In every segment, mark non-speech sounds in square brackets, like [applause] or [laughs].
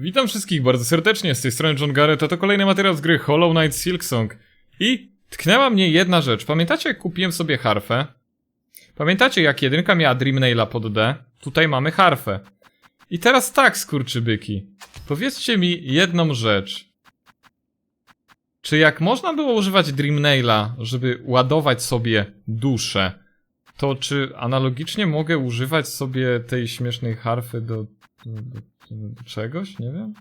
Witam wszystkich bardzo serdecznie, z tej strony John Garrett, a to kolejny materiał z gry Hollow Knight Silksong. I tknęła mnie jedna rzecz. Pamiętacie jak kupiłem sobie harfę? Pamiętacie jak jedynka miała Dreamnaila pod D? Tutaj mamy harfę. I teraz tak, skurczybyki. Powiedzcie mi jedną rzecz. Czy jak można było używać Dreamnaila, żeby ładować sobie duszę, to czy analogicznie mogę używać sobie tej śmiesznej harfy do, do, czegoś? Nie wiem.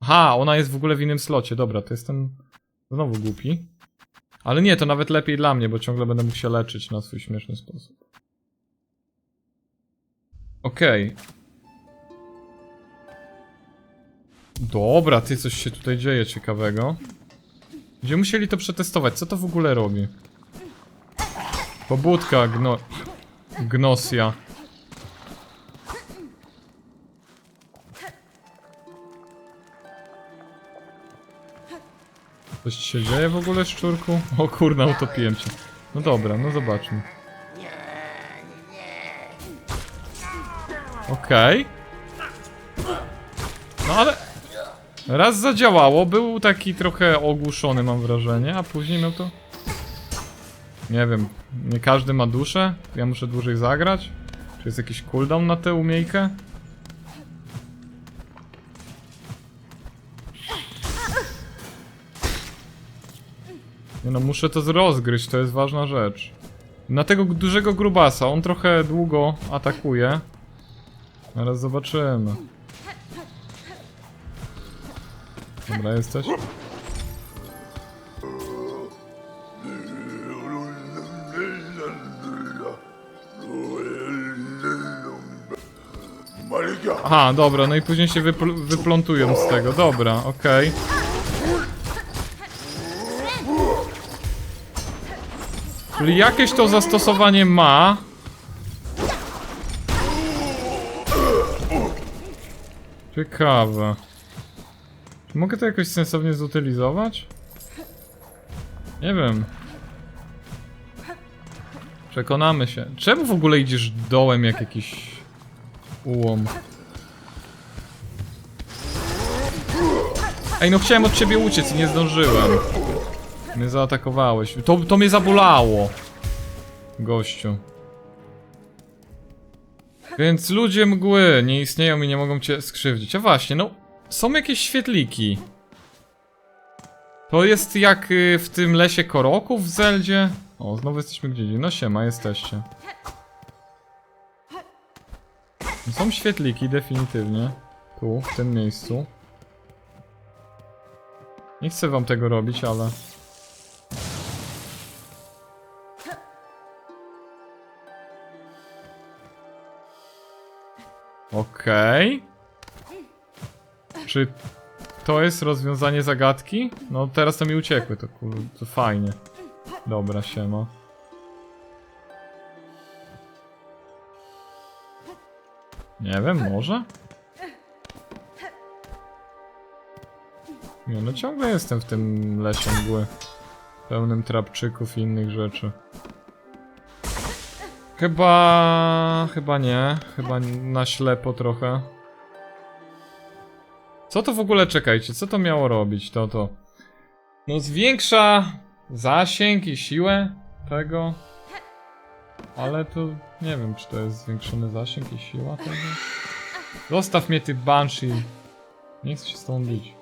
Aha, ona jest w ogóle w innym slocie. Dobra, to jestem znowu głupi. Ale nie, to nawet lepiej dla mnie, bo ciągle będę mógł się leczyć na swój śmieszny sposób. Okej. Dobra, ty coś się tutaj dzieje ciekawego. Gdzie musieli to przetestować? Co to w ogóle robi? Pobudka gno... Gnosia. Coś się dzieje w ogóle, szczurku? O kurna, utopiłem cię. No dobra, no zobaczmy. Okej. No ale... Raz zadziałało, był taki trochę ogłuszony mam wrażenie, a później no to... Nie wiem, nie każdy ma duszę? Ja muszę dłużej zagrać? Czy jest jakiś cooldown na tę umiejkę? No, muszę to rozgryźć, to jest ważna rzecz. Na tego dużego grubasa, on trochę długo atakuje. Zaraz zobaczymy. Dobra, jesteś? Aha, dobra, no i później się wypl wyplątują z tego. Dobra, okej. Czyli jakieś to zastosowanie ma. Ciekawe. Czy mogę to jakoś sensownie zutylizować? Nie wiem. Przekonamy się. Czemu w ogóle idziesz dołem jak jakiś ułom? Ej, no chciałem od ciebie uciec i nie zdążyłem. Mnie zaatakowałeś. To, to mnie zabolało. Gościu. Więc ludzie mgły nie istnieją i nie mogą cię skrzywdzić. A właśnie, no, są jakieś świetliki. To jest jak y, w tym lesie koroków w Zeldzie. O, znowu jesteśmy gdzie indziej. No siema, jesteście. Są świetliki, definitywnie. Tu, w tym miejscu. Nie chcę wam tego robić, ale... Okej. Czy to jest rozwiązanie zagadki? No teraz to mi uciekły, to kur... to fajnie. Dobra, siema. Nie wiem, może? Nie, no ciągle jestem w tym lesie mgły. Pełnym trapczyków i innych rzeczy. Chyba... chyba nie. Chyba na ślepo trochę. Co to w ogóle, czekajcie, co to miało robić, to to? No zwiększa zasięg i siłę tego. Ale to nie wiem, czy to jest zwiększony zasięg i siła tego. Zostaw mnie ty Banshee. Nie chcę się z tą bić.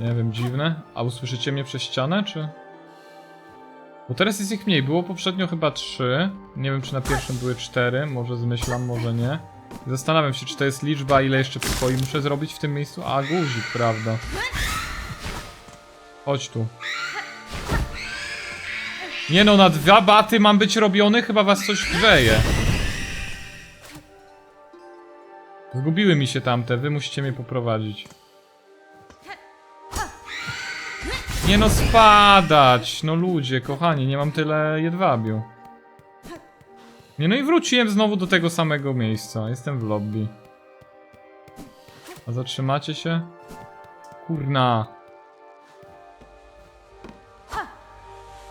Nie wiem, dziwne. A usłyszycie mnie przez ścianę, czy? Bo teraz jest ich mniej. Było poprzednio chyba 3. Nie wiem, czy na pierwszym były 4. Może zmyślam, może nie. Zastanawiam się, czy to jest liczba, ile jeszcze pokoi muszę zrobić w tym miejscu. A, guzik, prawda. Chodź tu. Nie no, na dwa baty mam być robiony? Chyba was coś grzeje. Zgubiły mi się tamte, wy musicie mnie poprowadzić. Nie no, spadać! No ludzie, kochani, nie mam tyle jedwabiu. Nie no i wróciłem znowu do tego samego miejsca. Jestem w lobby. A zatrzymacie się? Kurna.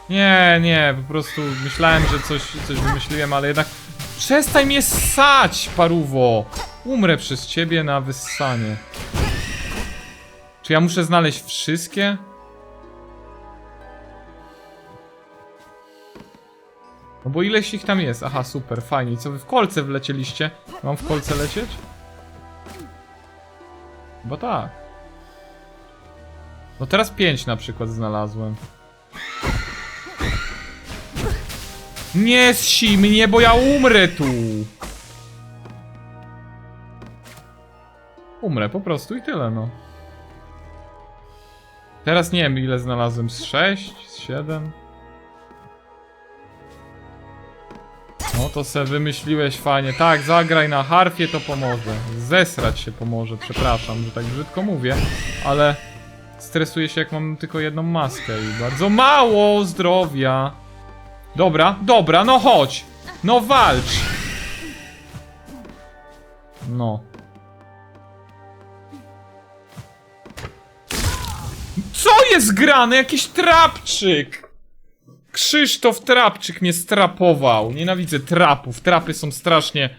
Nie, nie, po prostu myślałem, że coś, coś wymyśliłem, ale jednak... Przestań mnie ssać, paruwo! Umrę przez ciebie na wyssanie. Czy ja muszę znaleźć wszystkie? No bo ileś ich tam jest? Aha, super, fajnie. Co wy w kolce wlecieliście? Mam w kolce lecieć? Bo tak. No teraz pięć na przykład znalazłem. Nie si mnie, bo ja umrę tu! Umrę po prostu i tyle, no. Teraz nie wiem ile znalazłem, z 6, z 7. No to se wymyśliłeś fajnie. Tak, zagraj na harfie to pomoże. Zesrać się pomoże, przepraszam, że tak brzydko mówię, ale stresuję się jak mam tylko jedną maskę i bardzo mało zdrowia. Dobra, dobra, no chodź! No walcz! No. Co jest grane? Jakiś trapczyk! Krzysztof Trapczyk mnie strapował. Nienawidzę trapów. Trapy są strasznie...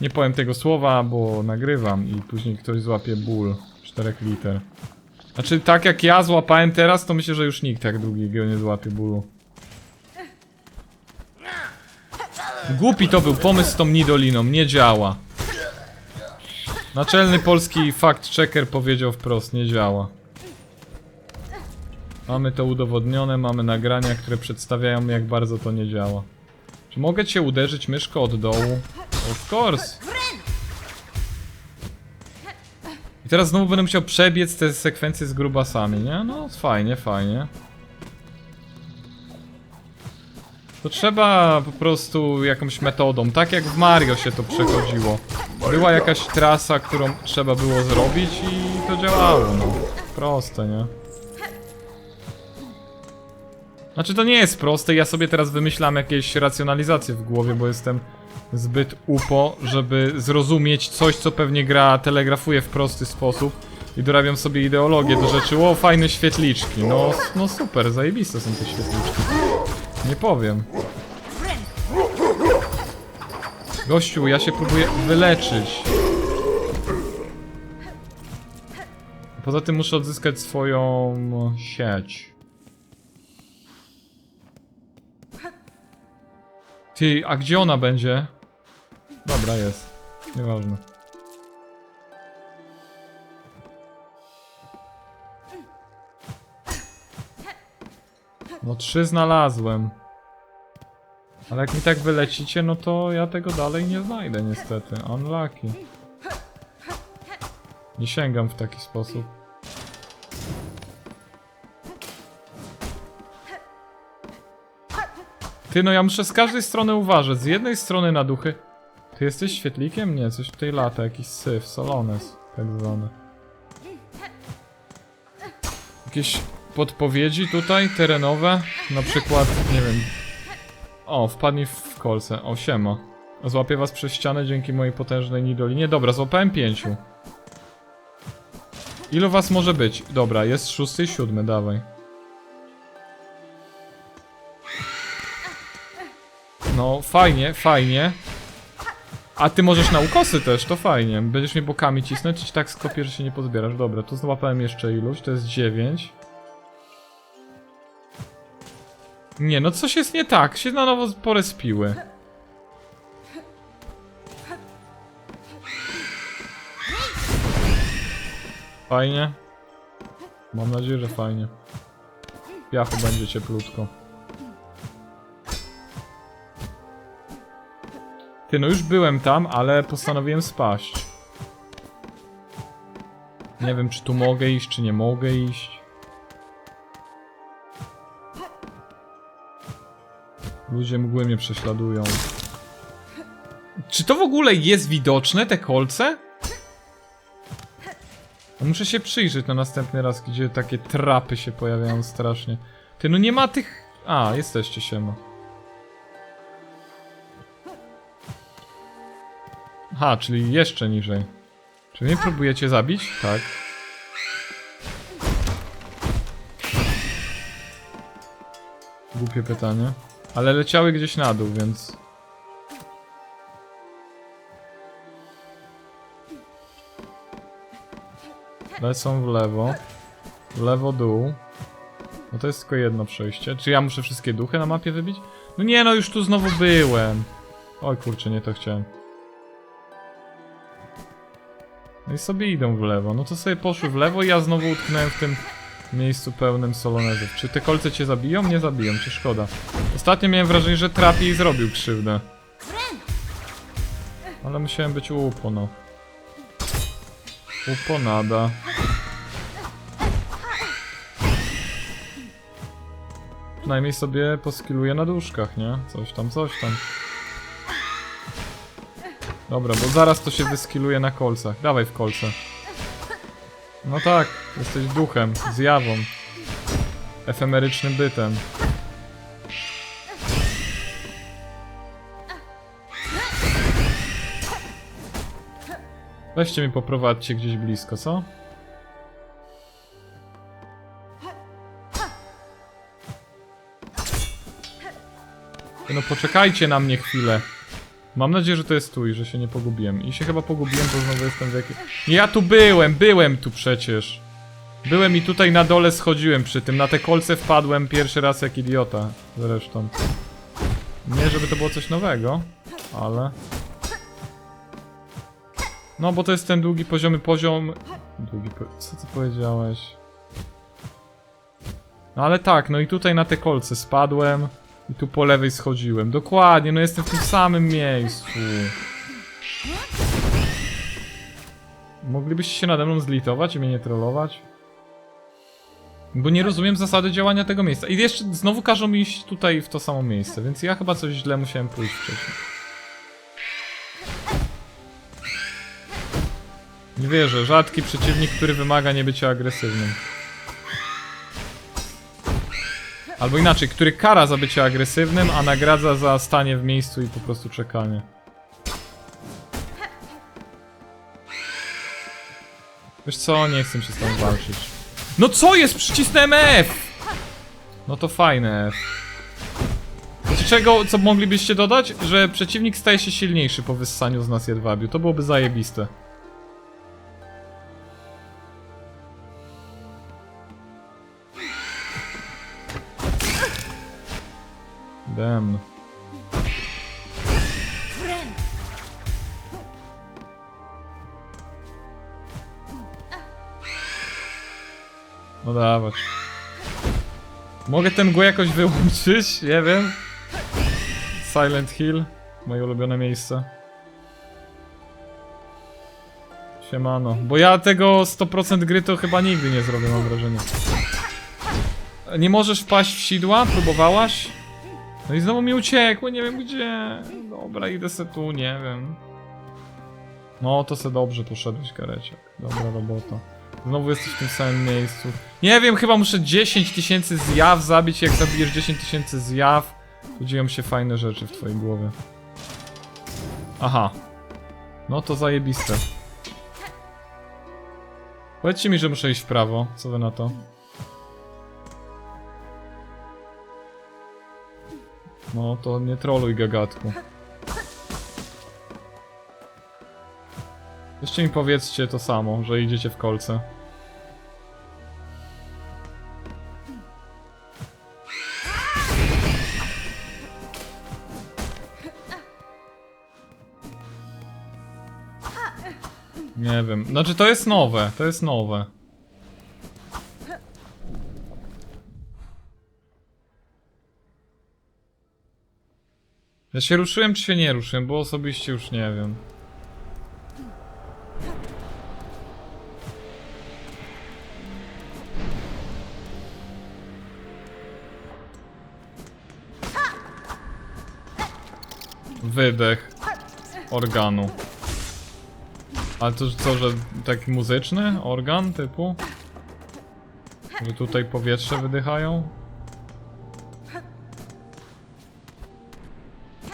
Nie powiem tego słowa, bo nagrywam i później ktoś złapie ból. 4 liter. Znaczy, tak jak ja złapałem teraz, to myślę, że już nikt tak długiego nie złapie bólu. Głupi to był pomysł z tą Nidoliną, nie działa. Naczelny polski fact-checker powiedział wprost, nie działa. Mamy to udowodnione, mamy nagrania, które przedstawiają jak bardzo to nie działa. Czy mogę cię uderzyć myszko od dołu? Of course. I teraz znowu będę musiał przebiec te sekwencje z grubasami, nie? No, fajnie, fajnie. To trzeba po prostu jakąś metodą, tak jak w Mario się to przechodziło. Była jakaś trasa, którą trzeba było zrobić i to działało, no. Proste, nie? Znaczy to nie jest proste, ja sobie teraz wymyślam jakieś racjonalizacje w głowie, bo jestem zbyt upo, żeby zrozumieć coś, co pewnie gra telegrafuje w prosty sposób i dorabiam sobie ideologię do rzeczy. O, fajne świetliczki. No, no super, zajebiste są te świetliczki. Nie powiem. Gościu, ja się próbuję wyleczyć. Poza tym muszę odzyskać swoją sieć. Ty, a gdzie ona będzie? Dobra, jest. Nieważne. No trzy znalazłem. Ale jak mi tak wylecicie, no to ja tego dalej nie znajdę niestety. Unlucky. Nie sięgam w taki sposób. Ty, no ja muszę z każdej strony uważać. Z jednej strony na duchy. Ty jesteś świetlikiem? Nie, coś tutaj lata. Jakiś syf, solones, tak zwany. Jakieś podpowiedzi tutaj terenowe? Na przykład, nie wiem. O, wpadnij w kolce. O, siema. Złapię was przez ścianę dzięki mojej potężnej nidolinie. Dobra, złapałem pięciu. Ilu was może być? Dobra, jest szósty i siódmy, dawaj. No, fajnie, fajnie. A ty możesz na ukosy też, to fajnie. Będziesz mnie bokami cisnąć, czy tak skopię, że się nie pozbierasz. Dobra, to złapałem jeszcze iluś, to jest 9. Nie, no coś jest nie tak, się na nowo porespiły. Fajnie. Mam nadzieję, że fajnie. Piachu będzie cieplutko. Ty, no już byłem tam, ale postanowiłem spaść. Nie wiem, czy tu mogę iść, czy nie mogę iść. Ludzie mgły mnie prześladują. Czy to w ogóle jest widoczne, te kolce? Muszę się przyjrzeć na następny raz, gdzie takie trapy się pojawiają strasznie. Ty, no nie ma tych... A, jesteście siema. Aha, czyli jeszcze niżej. Czy mnie próbujecie zabić? Tak. Głupie pytanie. Ale leciały gdzieś na dół, więc... Lecą w lewo. W lewo dół. No to jest tylko jedno przejście. Czy ja muszę wszystkie duchy na mapie wybić? No nie, no już tu znowu byłem. Oj kurczę, nie to chciałem. No i sobie idą w lewo. No to sobie poszły w lewo i ja znowu utknąłem w tym miejscu pełnym solonezów. Czy te kolce cię zabiją? Nie zabiją, czy szkoda. Ostatnio miałem wrażenie, że trapi i zrobił krzywdę. Ale musiałem być upo, no. Uponada. Przynajmniej sobie poskiluję na duszkach, nie? Coś tam, coś tam. Dobra, bo zaraz to się wyskiluje na kolcach. Dawaj w kolce. No tak, jesteś duchem, zjawą. Efemerycznym bytem. Weźcie mi poprowadźcie gdzieś blisko, co? No poczekajcie na mnie chwilę. Mam nadzieję, że to jest tu i że się nie pogubiłem. I się chyba pogubiłem, bo znowu jestem w jakiej... Ja tu byłem, byłem tu przecież. Byłem i tutaj na dole schodziłem przy tym. Na te kolce wpadłem pierwszy raz jak idiota. Zresztą. Nie, żeby to było coś nowego, ale... No, bo to jest ten długi poziomy poziom... Długi po... Co ty powiedziałeś? No ale tak, no i tutaj na te kolce spadłem. I tu po lewej schodziłem. Dokładnie, no jestem w tym samym miejscu. Moglibyście się nade mną zlitować i mnie nie trollować? Bo nie rozumiem zasady działania tego miejsca. I jeszcze znowu każą mi iść tutaj w to samo miejsce, więc ja chyba coś źle musiałem pójść wcześniej. Nie wierzę, rzadki przeciwnik, który wymaga nie bycia agresywnym. Albo inaczej, który kara za bycie agresywnym, a nagradza za stanie w miejscu i po prostu czekanie. Wiesz co, nie chcę się z tą walczyć. No co jest? Przycisnąłem F! No to fajne F. Czego, co moglibyście dodać? Że przeciwnik staje się silniejszy po wyssaniu z nas jedwabiu. To byłoby zajebiste. Damn. No dawać. Mogę ten go jakoś wyłączyć? Nie wiem. Silent Hill. Moje ulubione miejsce. Siemano. Bo ja tego 100% gry to chyba nigdy nie zrobię, mam wrażenie. Nie możesz wpaść w sidła? Próbowałaś? No i znowu mi uciekło, nie wiem gdzie. Dobra, idę se tu, nie wiem. No, to se dobrze poszedłeś, Kareciak. Dobra robota. Znowu jesteś w tym samym miejscu. Nie wiem, chyba muszę 10 tysięcy zjaw zabić. Jak zabijesz 10 tysięcy zjaw, to dzieją się fajne rzeczy w twojej głowie. Aha. No to zajebiste. Powiedzcie mi, że muszę iść w prawo. Co wy na to? No to nie troluj gagatku. Jeszcze mi powiedzcie to samo, że idziecie w kolce. Nie wiem. Znaczy to jest nowe, to jest nowe. Ja się ruszyłem czy się nie ruszyłem, bo osobiście już nie wiem. Wydech organu. Ale to co, że taki muzyczny organ typu? Że tutaj powietrze wydychają?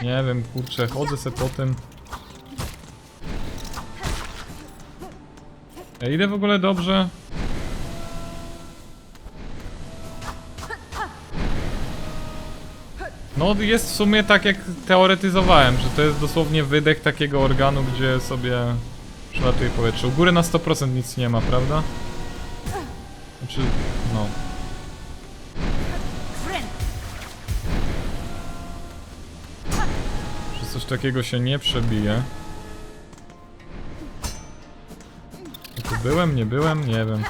Nie wiem, kurczę, chodzę se po tym. Ja idę w ogóle dobrze. No jest w sumie tak jak teoretyzowałem, że to jest dosłownie wydech takiego organu, gdzie sobie przelatuje powietrze. U góry na 100% nic nie ma, prawda? Znaczy, takiego się nie przebije. Tu byłem, nie byłem? Nie wiem.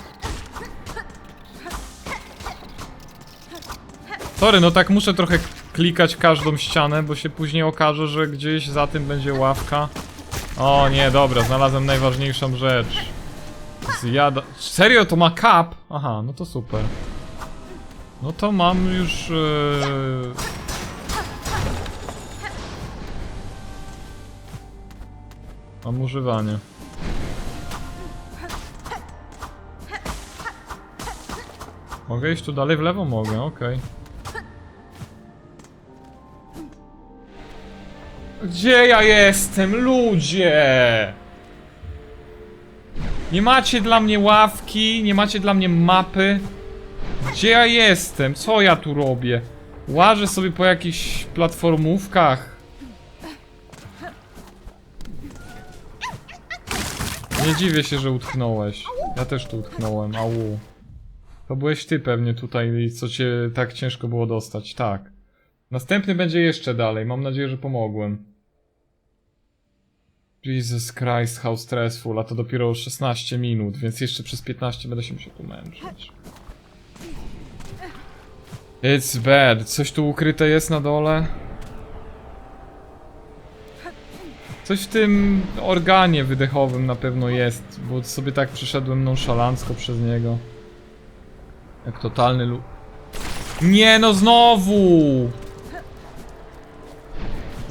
Sorry, no tak muszę trochę klikać każdą ścianę, bo się później okaże, że gdzieś za tym będzie ławka. O nie, dobra, znalazłem najważniejszą rzecz. Zjada... Serio, to ma kap? Aha, no to super. No to mam już... Yy... Mam używanie. Mogę iść tu dalej w lewo? Mogę, okej. Gdzie ja jestem, ludzie? Nie macie dla mnie ławki, nie macie dla mnie mapy. Gdzie ja jestem? Co ja tu robię? Łażę sobie po jakichś platformówkach. Nie dziwię się, że utknąłeś. Ja też tu utknąłem, au. To byłeś ty pewnie tutaj, co cię tak ciężko było dostać, tak. Następny będzie jeszcze dalej, mam nadzieję, że pomogłem. Jesus Christ, how stressful, a to dopiero 16 minut, więc jeszcze przez 15 będę się musiał tu męczyć. It's bad. Coś tu ukryte jest na dole? Coś w tym organie wydechowym na pewno jest, bo sobie tak przeszedłem nonszalancko przez niego. Jak totalny lu... Nie no znowu!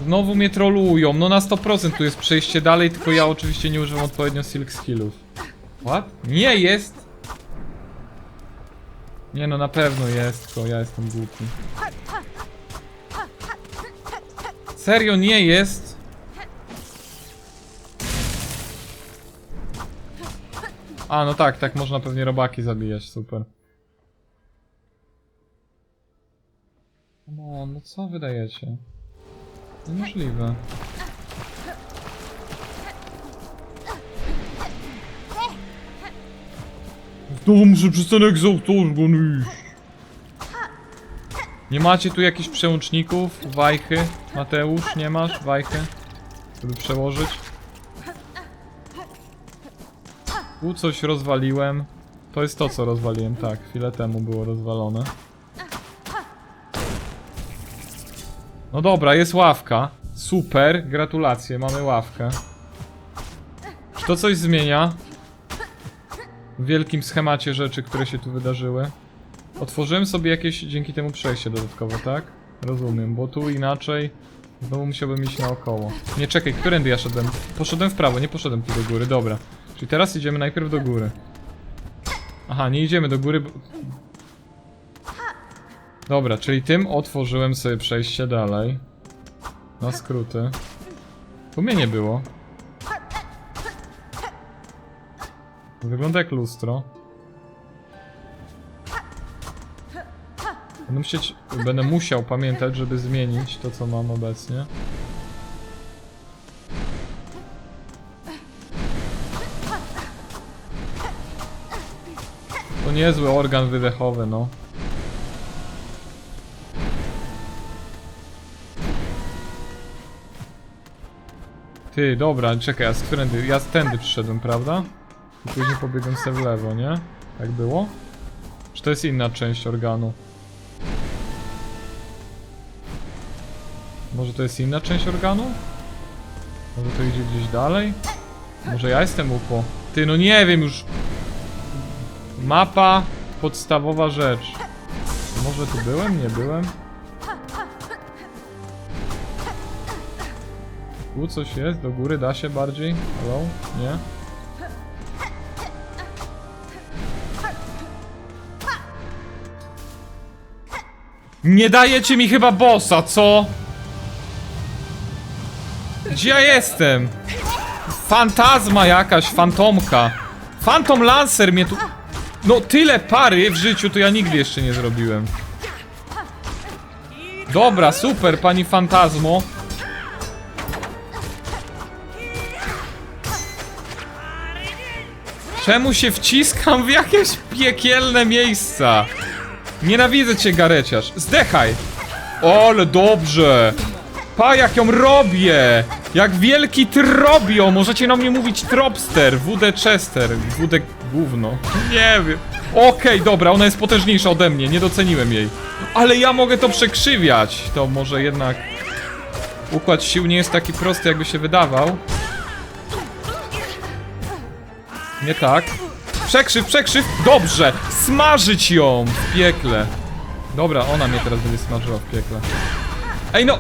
Znowu mnie trolują, no na 100% tu jest przejście dalej, tylko ja oczywiście nie używam odpowiednio silk skillów. What? Nie jest! Nie no na pewno jest, tylko ja jestem głupi. Serio nie jest? A no tak, tak można pewnie robaki zabijać, super. No, no co wydajecie? Niemożliwe. Znowu muszę przez ten egzautorgon. Nie macie tu jakichś przełączników? Wajchy? Mateusz, nie masz wajchy? Żeby przełożyć? Tu coś rozwaliłem. To jest to, co rozwaliłem, tak. Chwilę temu było rozwalone. No dobra, jest ławka. Super, gratulacje, mamy ławkę. Czy to coś zmienia? W wielkim schemacie rzeczy, które się tu wydarzyły. Otworzyłem sobie jakieś dzięki temu przejście dodatkowe, tak? Rozumiem, bo tu inaczej znowu musiałbym iść naokoło. Nie, czekaj, którędy ja szedłem? Poszedłem w prawo, nie poszedłem tu do góry, dobra. Czyli teraz idziemy najpierw do góry. Aha, nie idziemy do góry, bo... Dobra, czyli tym otworzyłem sobie przejście dalej. Na skróty. Tu mnie nie było. Wygląda jak lustro. Będę, będę musiał pamiętać, żeby zmienić to, co mam obecnie. To niezły organ wydechowy, no. Ty, dobra, czekaj, ja z którędy, ja z tędy przyszedłem, prawda? I później pobiegłem sobie w lewo, nie? Tak było? Czy to jest inna część organu? Może to jest inna część organu? Może to idzie gdzieś dalej? Może ja jestem upo? Ty, no nie wiem już. Mapa, podstawowa rzecz. Może tu byłem? Nie byłem? Tu coś jest? Do góry da się bardziej? Hello? Nie? Nie dajecie mi chyba bossa, co? Gdzie ja jestem? Fantazma jakaś, fantomka. Phantom Lancer mnie tu... No tyle pary w życiu to ja nigdy jeszcze nie zrobiłem. Dobra, super, pani Fantazmo. Czemu się wciskam w jakieś piekielne miejsca? Nienawidzę cię, Gareciarz. Zdechaj! Ale dobrze! Pa, jak ją robię! Jak wielki trobio! Możecie na mnie mówić Tropster, WD Chester, WD gówno. Nie wiem. Okej, dobra, ona jest potężniejsza ode mnie, nie doceniłem jej. Ale ja mogę to przekrzywiać. To może jednak... Układ sił nie jest taki prosty, jakby się wydawał. Nie tak. Przekrzyw, przekrzyw! Dobrze! Smażyć ją w piekle. Dobra, ona mnie teraz będzie smażyła w piekle. Ej no!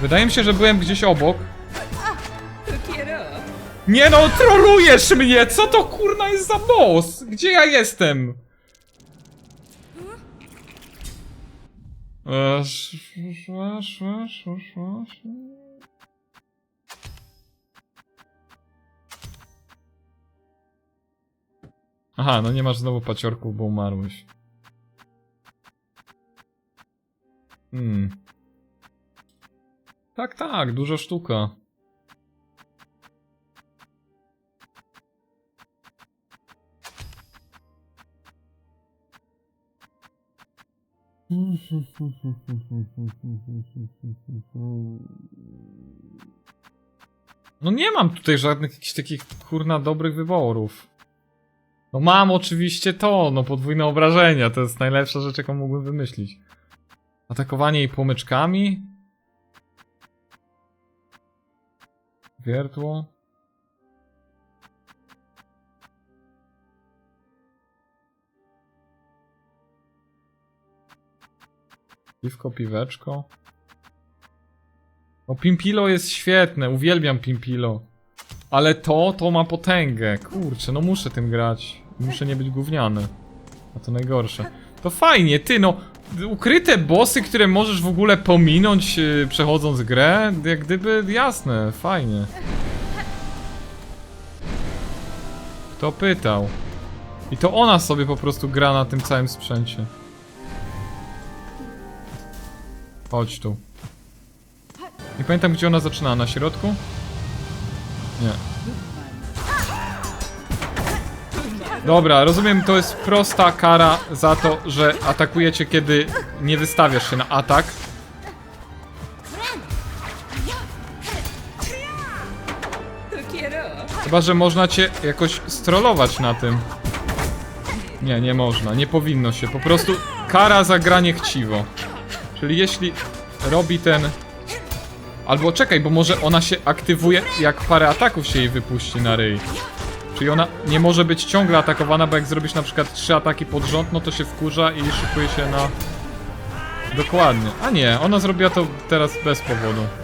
Wydaje mi się, że byłem gdzieś obok. Nie no, trolujesz mnie! Co to kurna jest za boss? Gdzie ja jestem? Aha, no nie masz znowu paciorków, bo umarłeś. Hmm. Tak, tak, duża sztuka. No nie mam tutaj żadnych jakichś takich kurna dobrych wyborów. No mam oczywiście to, no podwójne obrażenia, to jest najlepsza rzecz jaką mógłbym wymyślić. Atakowanie jej płomyczkami? Wiertło? Piwko, piweczko? No Pimpilo jest świetne, uwielbiam Pimpilo. Ale to, to ma potęgę. Kurczę, no muszę tym grać. Muszę nie być gówniany. A to najgorsze. To fajnie, ty no. Ukryte bossy, które możesz w ogóle pominąć yy, przechodząc grę, jak gdyby jasne, fajnie. Kto pytał? I to ona sobie po prostu gra na tym całym sprzęcie. Chodź tu. Nie pamiętam gdzie ona zaczynała, na środku? Nie. Dobra, rozumiem, to jest prosta kara za to, że atakujecie, kiedy nie wystawiasz się na atak. Chyba, że można cię jakoś strollować na tym. Nie, nie można, nie powinno się. Po prostu kara za granie chciwo. Czyli jeśli robi ten... Albo czekaj, bo może ona się aktywuje, jak parę ataków się jej wypuści na ryj. Czyli ona nie może być ciągle atakowana, bo jak zrobisz na przykład trzy ataki pod rząd, no to się wkurza i szykuje się na... Dokładnie. A nie, ona zrobiła to teraz bez powodu. [laughs]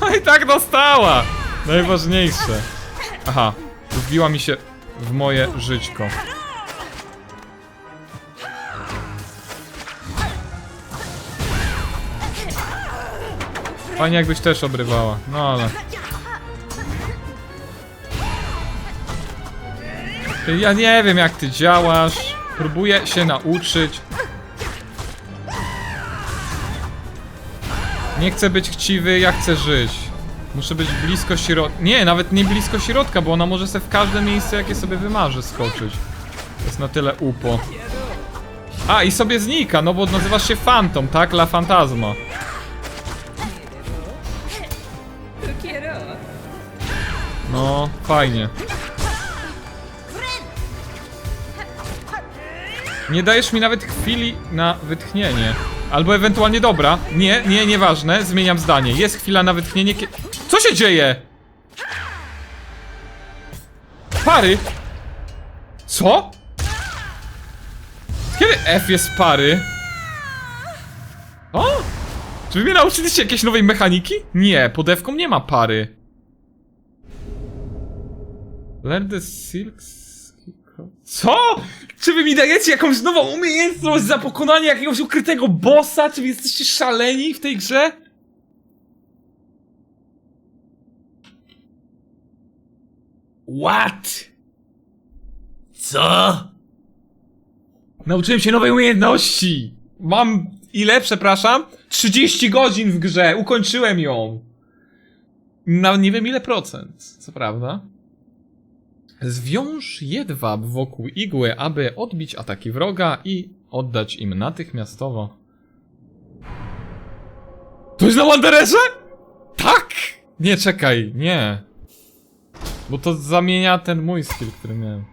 No i tak dostała! Najważniejsze. Aha, wbiła mi się w moje żyćko. Fajnie jakbyś też obrywała, no ale... Ja nie wiem jak ty działasz. Próbuję się nauczyć. Nie chcę być chciwy, ja chcę żyć. Muszę być blisko środka. Nie, nawet nie blisko środka, bo ona może sobie w każde miejsce, jakie sobie wymarzy, skoczyć. To jest na tyle upo. A, i sobie znika, no bo nazywasz się Phantom, tak? La Fantasma. No, fajnie. Nie dajesz mi nawet chwili na wytchnienie. Albo ewentualnie dobra. Nie, nie, nieważne. Zmieniam zdanie. Jest chwila na wytchnienie. Co się dzieje? Pary? Co? Kiedy F jest pary? O? Czy wy mnie nauczyliście jakiejś nowej mechaniki? Nie, pod F-ką nie ma pary. Learn the silks... Co? Czy wy mi dajecie jakąś nową umiejętność za pokonanie jakiegoś ukrytego bossa? Czy wy jesteście szaleni w tej grze? What? Co? Nauczyłem się nowej umiejętności! Mam ile, przepraszam? 30 godzin w grze, ukończyłem ją! Na nie wiem ile procent, co prawda. Zwiąż jedwab wokół igły, aby odbić ataki wroga i oddać im natychmiastowo. To jest na Wandererze? Tak! Nie, czekaj, nie. Bo to zamienia ten mój skill, który miałem.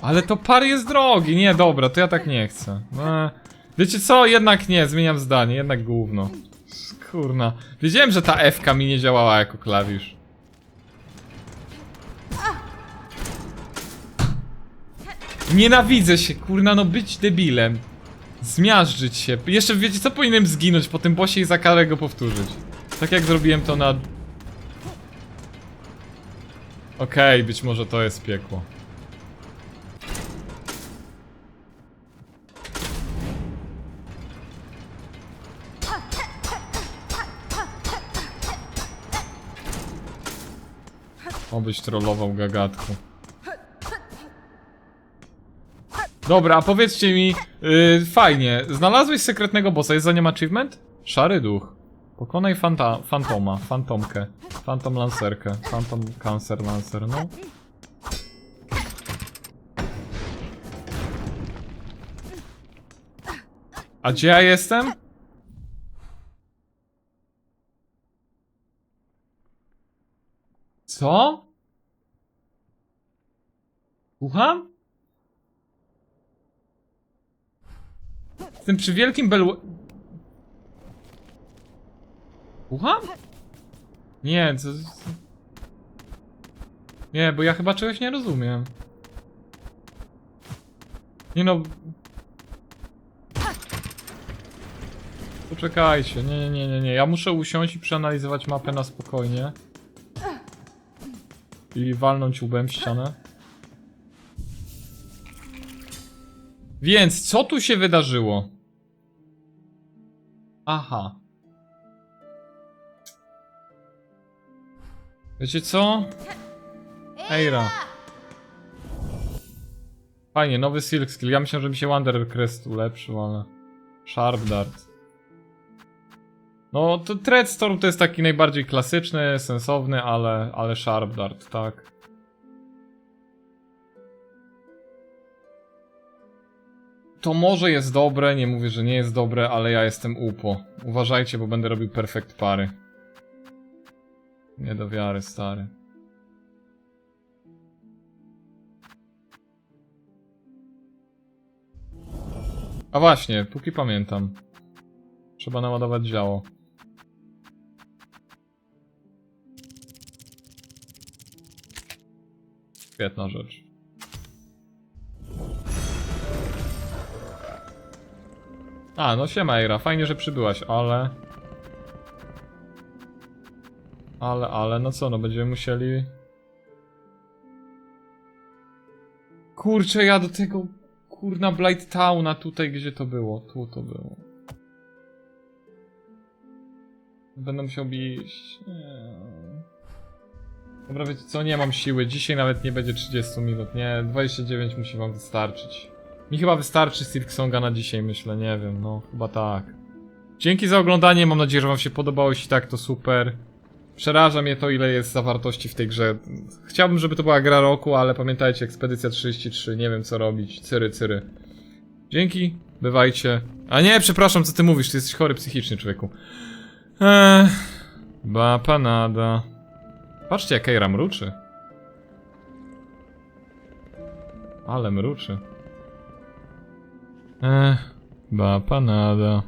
Ale to par jest drogi. Nie, dobra, to ja tak nie chcę. E, wiecie co? Jednak nie, zmieniam zdanie, jednak gówno. Kurna. Wiedziałem, że ta F mi nie działała jako klawisz. Nienawidzę się, kurna, no być debilem. Zmiażdżyć się. Jeszcze wiecie co? Powinienem zginąć po tym bosie i za karę go powtórzyć. Tak jak zrobiłem to na... Okej, być może to jest piekło. Obyś trollował gagatku. Dobra, powiedzcie mi, yy, fajnie, znalazłeś sekretnego bossa, jest za nim achievement? Szary duch. Pokonaj fanta fantoma, fantomkę, fantom lancerkę, fantom cancer lancer, no. A gdzie ja jestem? Co? Słucham? Jestem przy wielkim belu... Słucham? Nie, co... Nie, bo ja chyba czegoś nie rozumiem. Nie no... Poczekajcie, nie, nie, nie, nie, nie. Ja muszę usiąść i przeanalizować mapę na spokojnie. I walnąć łbem w ścianę. Więc, co tu się wydarzyło? Aha. Wiecie co? Eira. Fajnie, nowy Silk Skill. Ja myślałem, że mi się Wanderer Crest ulepszył, ale... Sharp Dart. No, to Threadstorm to jest taki najbardziej klasyczny, sensowny, ale, ale Sharp Dart, tak. To może jest dobre, nie mówię, że nie jest dobre, ale ja jestem upo. Uważajcie, bo będę robił perfekt pary. Nie do wiary, stary. A właśnie, póki pamiętam. Trzeba naładować działo. Świetna rzecz. A, no siema Eira, fajnie, że przybyłaś, ale... Ale, ale, no co, no będziemy musieli... Kurczę, ja do tego... Kurna Blight Towna tutaj, gdzie to było? Tu to było. Będę musiał iść... Nie. Dobra, wiecie co, nie mam siły. Dzisiaj nawet nie będzie 30 minut, nie? 29 musi wam wystarczyć. Mi chyba wystarczy Silk Songa na dzisiaj, myślę, nie wiem, no, chyba tak. Dzięki za oglądanie, mam nadzieję, że wam się podobało, jeśli tak, to super. Przeraża mnie to, ile jest zawartości w tej grze. Chciałbym, żeby to była gra roku, ale pamiętajcie, Ekspedycja 33, nie wiem co robić, cyry, cyry. Dzięki, bywajcie. A nie, przepraszam, co ty mówisz, ty jesteś chory psychicznie, człowieku. Eee, ba panada. Patrzcie, jak Eira mruczy. Ale mruczy. Ech, ba panada.